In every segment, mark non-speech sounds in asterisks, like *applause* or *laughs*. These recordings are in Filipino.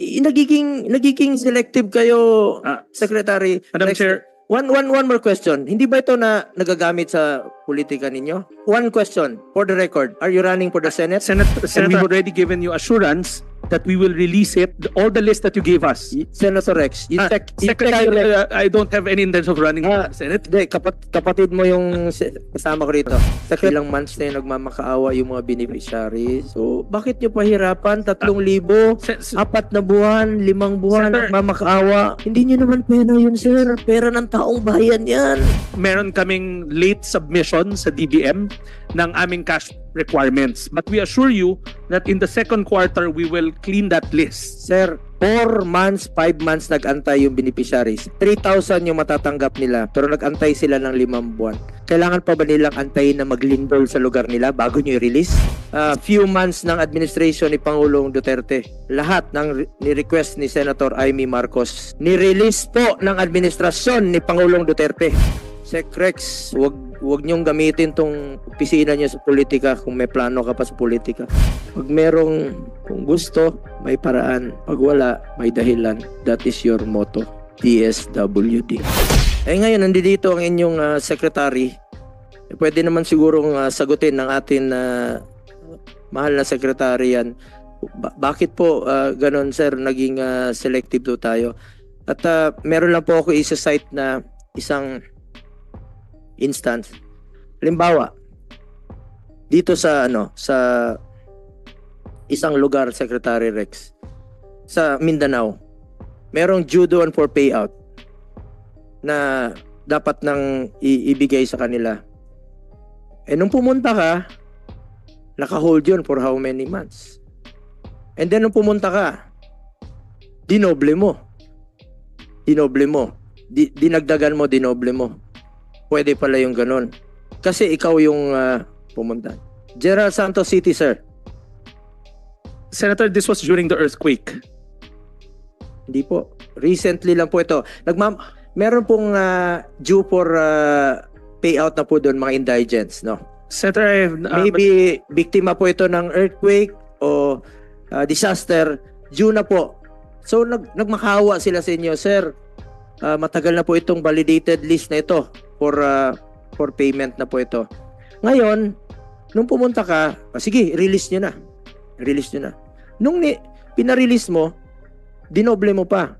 i- nagiging nagiging selective kayo, Ah, Secretary. Madam Rex. Chair, One, one, one more question. Hindi ba ito na nagagamit sa politika ninyo? One question, for the record. Are you running for the Senate? Senate, and we've already given you assurance that we will release it, all the list that you gave us. Senator Rex, you Ah, check, you check Secretary, your- uh, I don't have any intention of running Ah, for Senate. Hindi, kapat, kapatid mo yung kasama ko rito. Sa ilang months na yung nagmamakaawa yung mga beneficiaries. So, bakit nyo pahirapan? Tatlong libo, Se- se- apat na buwan, limang buwan, Senator- nagmamakaawa. Hindi nyo naman pera yun, sir. Pera ng taong bayan yan. meron kaming late submission sa DBM ng aming cash requirements. But we assure you that in the second quarter, we will clean that list. Sir, 4 months, 5 months nag-antay yung beneficiaries. 3,000 yung matatanggap nila, pero nag-antay sila ng limang buwan. Kailangan pa ba nilang antayin na maglindol sa lugar nila bago nyo i-release? Ah, few months ng administration ni Pangulong Duterte, lahat ng re- ni-request ni Senator Amy Marcos, ni-release po ng administrasyon ni Pangulong Duterte. Sec Rex, wag wag niyong gamitin tong opisina niyo sa politika kung may plano ka pa sa politika. Pag merong kung gusto, may paraan. Pag wala, may dahilan. That is your motto. DSWD. Eh ngayon, nandito ang inyong ah, secretary. Eh, pwede naman sigurong ah, sagutin ng atin na mahal na secretary yan. Ba- bakit po ah, ganon sir, naging ah, selective do tayo? At ah, meron lang po ako isa-cite na isang instance. Halimbawa, dito sa ano, sa isang lugar, Secretary Rex, sa Mindanao, merong due doon for payout na dapat nang ibigay sa kanila. Eh nung pumunta ka, naka-hold yun for how many months? And then nung pumunta ka, dinoble mo. Dinoble mo. Di, dinagdagan mo, dinoble mo. Pwede pala yung ganun. Kasi ikaw yung ah, pumunta. Gerald Santos City, sir. Senator, this was during the earthquake. Hindi po. Recently lang po ito. Nagmam meron pong ah, due for ah, payout na po doon mga indigents, no? Senator, I have, uh, Maybe biktima po ito ng earthquake o ah, disaster, due na po. So nag nagmakawa sila sa inyo, sir. ah, matagal na po itong validated list na ito for ah, for payment na po ito. Ngayon, nung pumunta ka, ah, sige, release nyo na. Release nyo na. Nung ni, pinarelease mo, dinoble mo pa.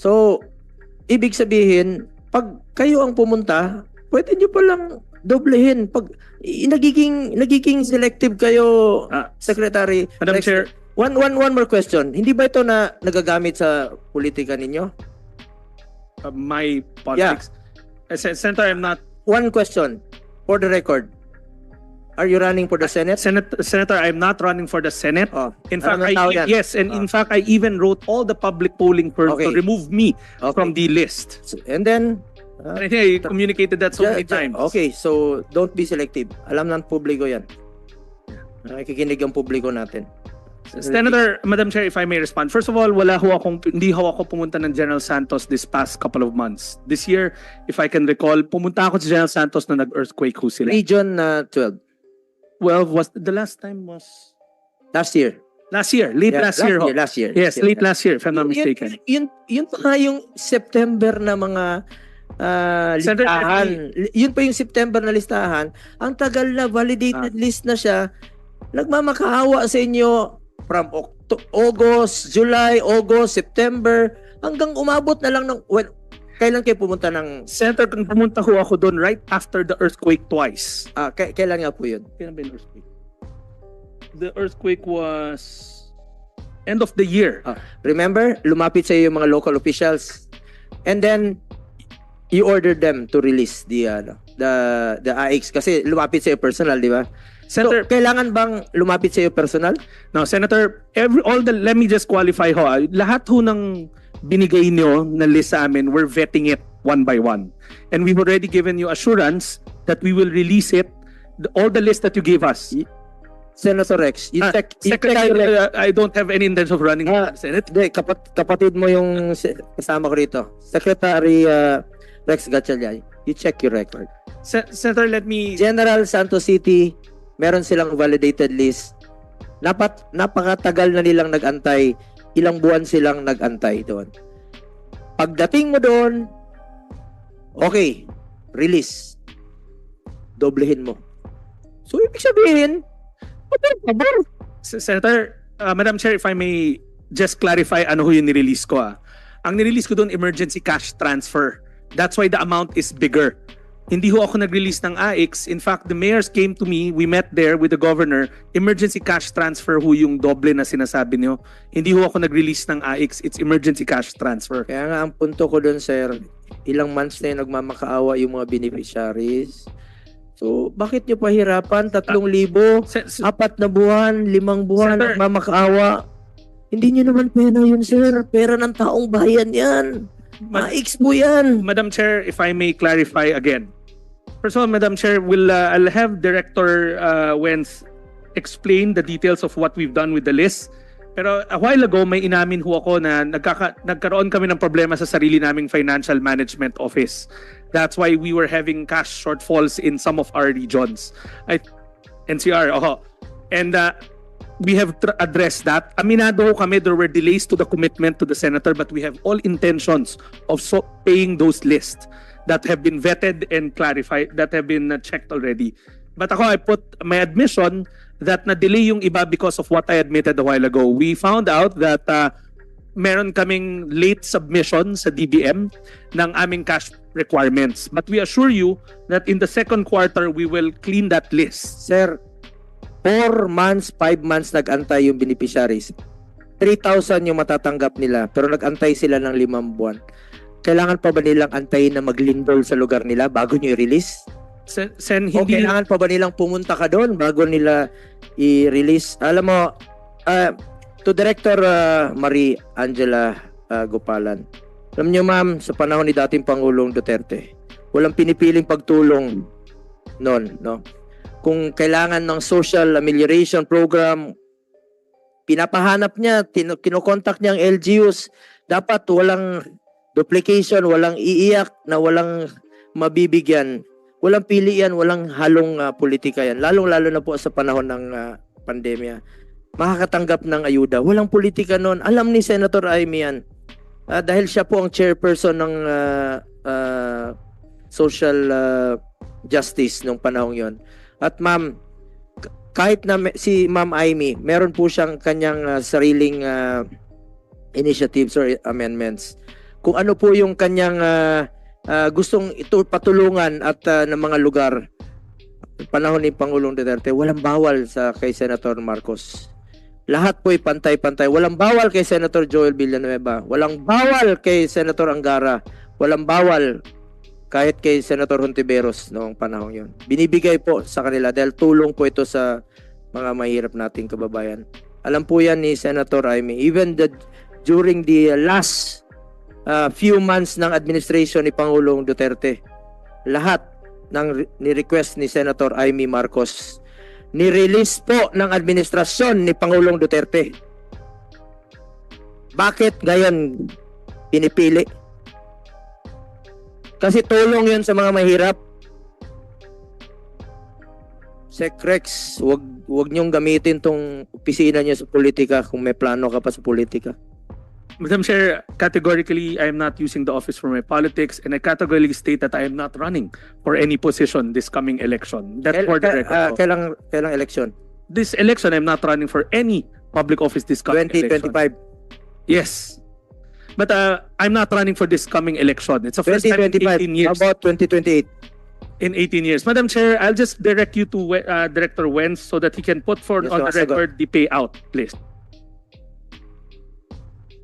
So, ibig sabihin, pag kayo ang pumunta, pwede nyo palang doblehin. Pag nagiging nagiging selective kayo, Ah, Secretary. Madam Rex, Chair, One, one, one more question. Hindi ba ito na nagagamit sa politika ninyo? uh, my politics. Uh, Sen- Senator, I'm not One question. For the record. Are you running for the Senate? Senate, Senator, I'm not running for the Senate. Oh, In fact, I, yan. yes, and in fact, I even wrote all the public polling firms to Okay. remove me okay. from the list. And then, uh, And I think I communicated that so Ja- many times. Okay, so don't be selective. Alam ng publiko yan. Nakikinig ang publiko natin. Senator, Madam Chair, if I may respond. First of all, wala ho akong, hindi ho ako pumunta ng General Santos this past couple of months. This year, if I can recall, pumunta ako sa General Santos na nag-earthquake ho sila. Region uh, 12. Well, was the last time was Last year. last year, late Yeah, last, year ho. Last year. Yes, late last year, if I'm not mistaken. Yun, yun, yun pa yung September na mga Senator, listahan. Yun pa yung September na listahan. Ang tagal na validated Ah. list na siya. Nagmamakaawa sa inyo from Octo- August, July, August, September, hanggang umabot na lang ng, well, kailan kayo pumunta ng, Senator, kung pumunta ho ako doon right after the earthquake twice. ah, k- kailan nga po yun? Kailan ba yung earthquake? The earthquake was end of the year. Remember, lumapit sa yung mga local officials and then you ordered them to release the ano, the the AX kasi lumapit sa personal, di ba? Senator, so, kailangan bang lumapit sa iyo personal? Now, Senator, every all the let me just qualify ho. ah. Lahat ho ng binigay niyo na list sa amin, we're vetting it one by one. And we've already given you assurance that we will release it the- all the list that you gave us. Senator Rex, you Ah, check, you check Secretary, your- uh, I don't have any intention of running Ah. for the Senate. Hindi, kapat, kapatid mo yung kasama ko rito. Secretary uh, Rex Gatchalian, you check your record. Se- Senator, let me General Santos City, meron silang validated list. Napat, napakatagal na nilang nagantay ilang buwan silang nag-antay doon. Pagdating mo doon, okay, release. Doblehin mo. So, ibig sabihin, Senator, uh, Madam Chair, if I may just clarify ano ho yung nirelease ko ah. Ang nirelease ko doon, emergency cash transfer. That's why the amount is bigger. Hindi ho ako nag-release ng AX. In fact, the mayors came to me, we met there with the governor. Emergency cash transfer ho yung doble na sinasabi niyo. Hindi ho ako nag-release ng AX. It's emergency cash transfer. Kaya nga ang punto ko doon, sir, ilang months na yung nagmamakaawa yung mga beneficiaries. So, bakit nyo pahirapan? Tatlong libo, Se- se- apat na buwan, limang buwan, Senator- nagmamakaawa. Hindi nyo naman pera yun, sir. Pera ng taong bayan yan. Ma- Ma-expo yan. Madam Chair, if I may clarify again. First of all, Madam Chair, will uh, I'll have Director uh, Wenz explain the details of what we've done with the list. Pero a while ago, may inamin ho ako na nagkaka- nagkaroon kami ng problema sa sarili naming financial management office. That's why we were having cash shortfalls in some of our regions. I, NCR, oh. And uh, we have addressed that. Aminado ho kami, there were delays to the commitment to the senator, but we have all intentions of so paying those lists that have been vetted and clarified, that have been uh, checked already. But ako, I put my admission that na-delay yung iba because of what I admitted a while ago. We found out that uh, meron kaming late submission sa DBM ng aming cash requirements. But we assure you that in the second quarter, we will clean that list. Sir, 4 months, 5 months nag-antay yung beneficiaries. 3,000 yung matatanggap nila, pero nag-antay sila ng limang buwan. Kailangan pa ba nilang antayin na maglindol sa lugar nila bago nyo i-release? Sen, Sen, O hindi... kailangan pa ba nilang pumunta ka doon bago nila i-release? Alam mo, ah, to Director ah, Marie Angela ah, Gopalan, alam niyo ma'am, sa panahon ni dating Pangulong Duterte, walang pinipiling pagtulong noon, no? Kung kailangan ng social amelioration program, pinapahanap niya, tin- kinokontak niya ang LGUs, dapat walang duplication, walang iiyak na walang mabibigyan. Walang pili yan, walang halong ah, politika yan. Lalong-lalo na po sa panahon ng ah, pandemya. Makakatanggap ng ayuda. Walang politika noon. Alam ni Senator Amy yan. Ah, dahil siya po ang chairperson ng ah, ah, social ah, justice nung panahong yon. At ma'am, kahit na si Ma'am Amy, meron po siyang kanyang ah, sariling ah, initiatives or amendments. Kung ano po yung kanyang ah, ah, gustong ito patulungan at ah, ng mga lugar panahon ni Pangulong Duterte, walang bawal sa kay Senator Marcos. Lahat po ay pantay-pantay. Walang bawal kay Senator Joel Villanueva. Walang bawal kay Senator Angara. Walang bawal kahit kay Senator Hontiveros noong panahon yon. Binibigay po sa kanila dahil tulong po ito sa mga mahirap nating kababayan. Alam po yan ni Senator Amy. Even the, during the last uh, few months ng administration ni Pangulong Duterte, lahat ng re- ni-request ni Senator Amy Marcos, ni-release po ng administrasyon ni Pangulong Duterte. Bakit ngayon pinipili? Kasi tulong yun sa mga mahirap. Secrex, wag wag niyong gamitin tong opisina niyo sa politika kung may plano ka pa sa politika. Madam Chair, categorically, I am not using the office for my politics and I categorically state that I am not running for any position this coming election. That's for the record. ah, po. kailang kailang election? this election, I'm not running for any public office this coming election. 2025. Yes. But uh, I'm not running for this coming election. It's a first time in 2025. 18 years. How about 2028? in 18 years. Madam Chair, I'll just direct you to uh, Director Wenz so that he can put for Yes, on the record the payout list.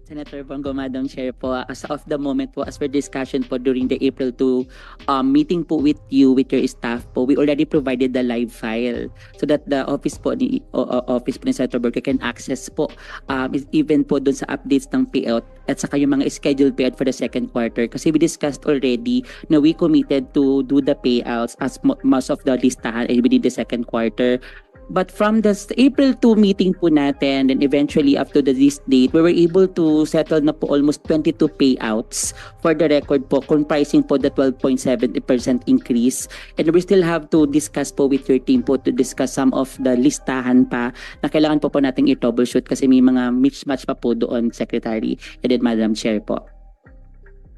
Senator Bongo, Madam Chair po, as of the moment po, as per discussion po during the April 2 um, meeting po with you, with your staff po, we already provided the live file so that the office po ni, o- o- office po ni Senator Burger can access po um, even po dun sa updates ng payout at saka yung mga scheduled payout for the second quarter. Kasi we discussed already na we committed to do the payouts as mo- most of the listahan ay within the second quarter But from the April 2 meeting po natin, and eventually up to this date, we were able to settle na po almost 22 payouts for the record po, comprising po the 12.70% increase. And we still have to discuss po with your team po to discuss some of the listahan pa na kailangan po po nating i-troubleshoot kasi may mga mismatch pa po doon, Secretary and then Madam Chair po.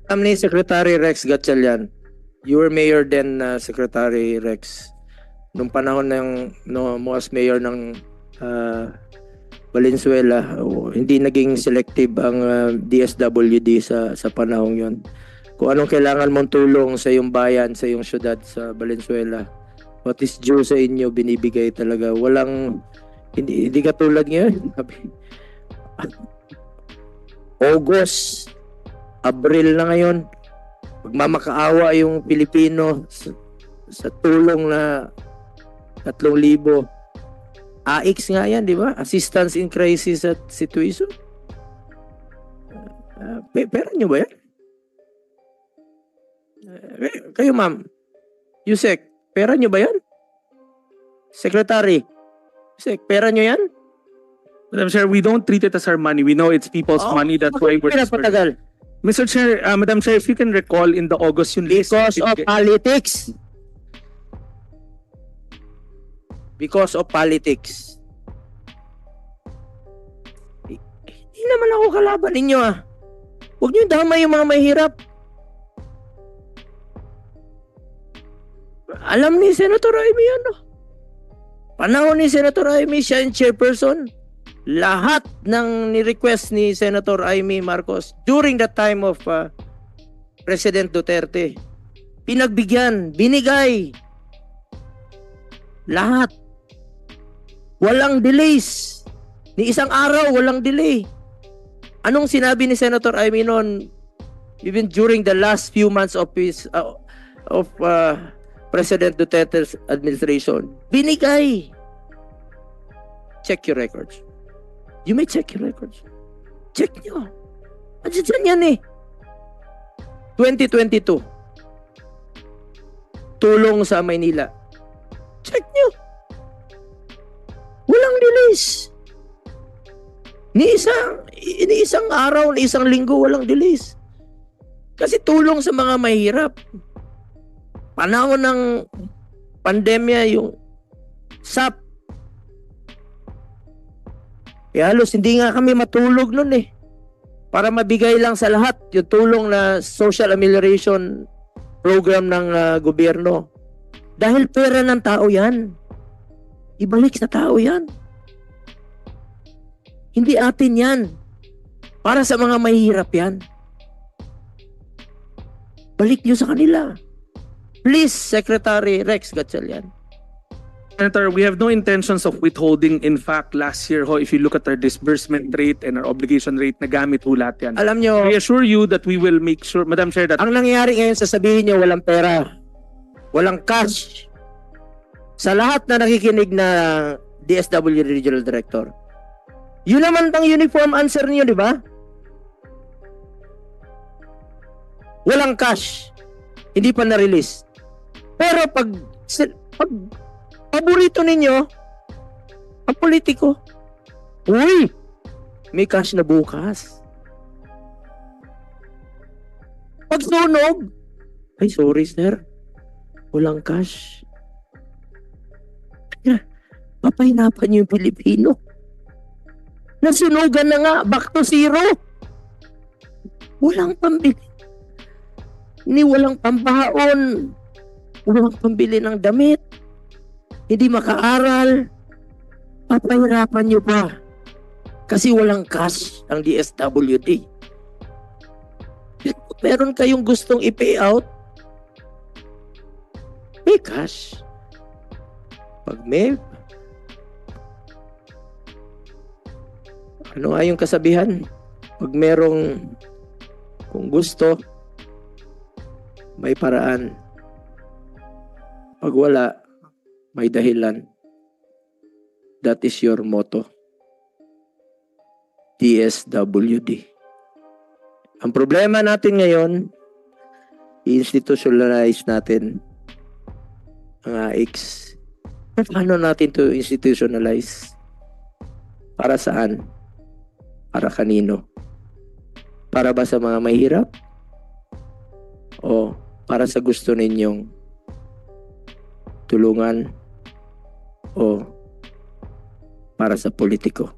Alam ni Secretary Rex Gatchalian, you were mayor then, uh, Secretary Rex. Nung panahon ng no, mo mayor ng uh, Valenzuela, oh, hindi naging selective ang uh, DSWD sa sa panahong 'yon. Kung anong kailangan mong tulong sa iyong bayan, sa iyong syudad sa Valenzuela, what is due sa inyo binibigay talaga. Walang hindi, hindi katulad ngayon. *laughs* August, Abril na ngayon, magmamakaawa yung Pilipino sa, sa tulong na 3,000. AX nga yan, di ba? Assistance in Crisis at Situation. Uh, pe- pera nyo ba yan? Uh, kay- kayo ma'am, Yusek, pera nyo ba yan? Secretary, Yusek, pera nyo yan? Madam Chair, we don't treat it as our money. We know it's people's Oh, money. That's why we're Pera dispersing. patagal. Mr. Chair, uh, Madam Chair, if you can recall in the August yung list. Because of politics. Because of politics. Eh, Hindi naman ako kalaban ninyo ah. Huwag niyo damay yung mga mahirap. Alam ni Senator Amy yan no? Panahon ni Senator Amy, siya yung chairperson. Lahat ng ni-request ni Senator Amy Marcos during the time of uh, President Duterte. Pinagbigyan, binigay. Lahat. Walang delays. Ni isang araw, walang delay. Anong sinabi ni Senator Amy even during the last few months of his uh, of uh, President Duterte's administration? Binigay. Check your records. You may check your records. Check nyo. Andiyan yan eh. 2022. Tulong sa Maynila. Check nyo. Walang delays. Ni isang, ni isang araw, ni isang linggo, walang delays. Kasi tulong sa mga mahirap. Panahon ng pandemya, yung SAP. Kaya halos hindi nga kami matulog nun eh para mabigay lang sa lahat yung tulong na social amelioration program ng ah, gobyerno. Dahil pera ng tao yan. Ibalik sa tao yan. Hindi atin yan. Para sa mga mahihirap yan. Balik nyo sa kanila. Please, Secretary Rex Gatchalian. Senator, we have no intentions of withholding. In fact, last year, ho, if you look at our disbursement rate and our obligation rate, nagamit ho lahat yan. Alam nyo, We assure you that we will make sure, Madam Chair, that ang nangyayari ngayon, sasabihin nyo, walang pera. Walang cash. Sa lahat na nakikinig na DSW Regional Director. Yun naman ang uniform answer niyo, di ba? Walang cash. Hindi pa na-release. Pero pag, pag paborito ninyo, ang politiko, uy, may cash na bukas. Pag sunog, ay sorry sir, walang cash. Papahinapan niyo yung Pilipino. Nasunugan na nga, back to zero. Walang pambili. Ni walang pambaon. Walang pambili ng damit. Hindi makaaral. Papahirapan niyo pa. Kasi walang cash ang DSWD. Meron kayong gustong i-pay out, may cash. Pag may ano nga yung kasabihan? Pag merong kung gusto, may paraan. Pag wala, may dahilan. That is your motto. DSWD. Ang problema natin ngayon, i-institutionalize natin ang AX. Paano natin to institutionalize? Para saan? Para kanino? Para ba sa mga mahirap? O para sa gusto ninyong tulungan? O para sa politiko?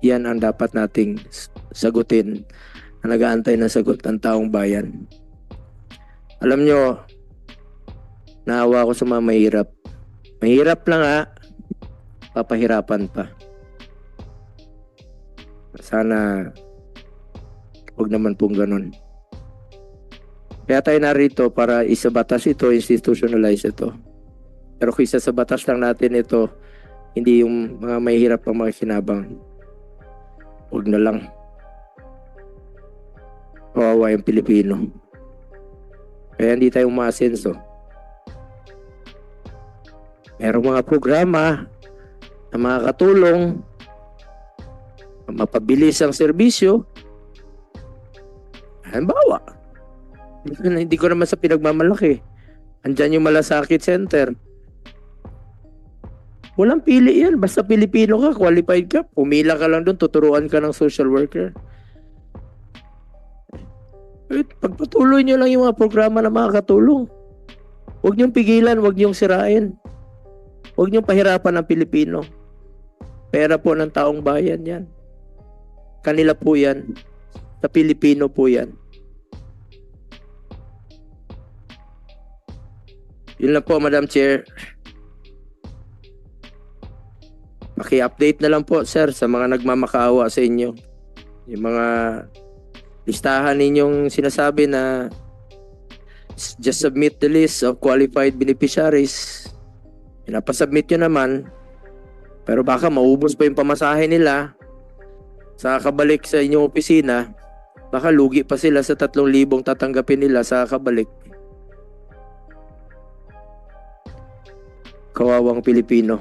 Yan ang dapat nating sagutin na nag-aantay ng sagot ng taong bayan. Alam nyo, naawa ko sa mga mahirap. Mahirap lang ha, papahirapan pa. Sana, wag naman pong ganun. Kaya tayo narito para isabatas ito, institutionalize ito. Pero kung isa sa batas lang natin ito, hindi yung mga mahihirap ang mga kinabang. Huwag na lang. Kawawa yung Pilipino. Kaya hindi tayo umaasenso. Merong mga programa na makakatulong mapabilis ang serbisyo. Halimbawa, *laughs* hindi ko, naman sa pinagmamalaki. Andyan yung Malasakit Center. Walang pili yan. Basta Pilipino ka, qualified ka. Pumila ka lang doon, tuturuan ka ng social worker. Eh, pagpatuloy nyo lang yung mga programa na makakatulong. Huwag niyong pigilan, huwag niyong sirain. Huwag niyong pahirapan ang Pilipino. Pera po ng taong bayan yan. Kanila po yan. Sa Pilipino po yan. Yun lang po, Madam Chair. Paki-update na lang po, sir, sa mga nagmamakaawa sa inyo. Yung mga listahan ninyong sinasabi na just submit the list of qualified beneficiaries. Pinapasubmit nyo naman. Pero baka maubos pa yung pamasahe nila sa kabalik sa inyong opisina. Baka lugi pa sila sa 3,000 tatanggapin nila sa kabalik. Kawawang Pilipino.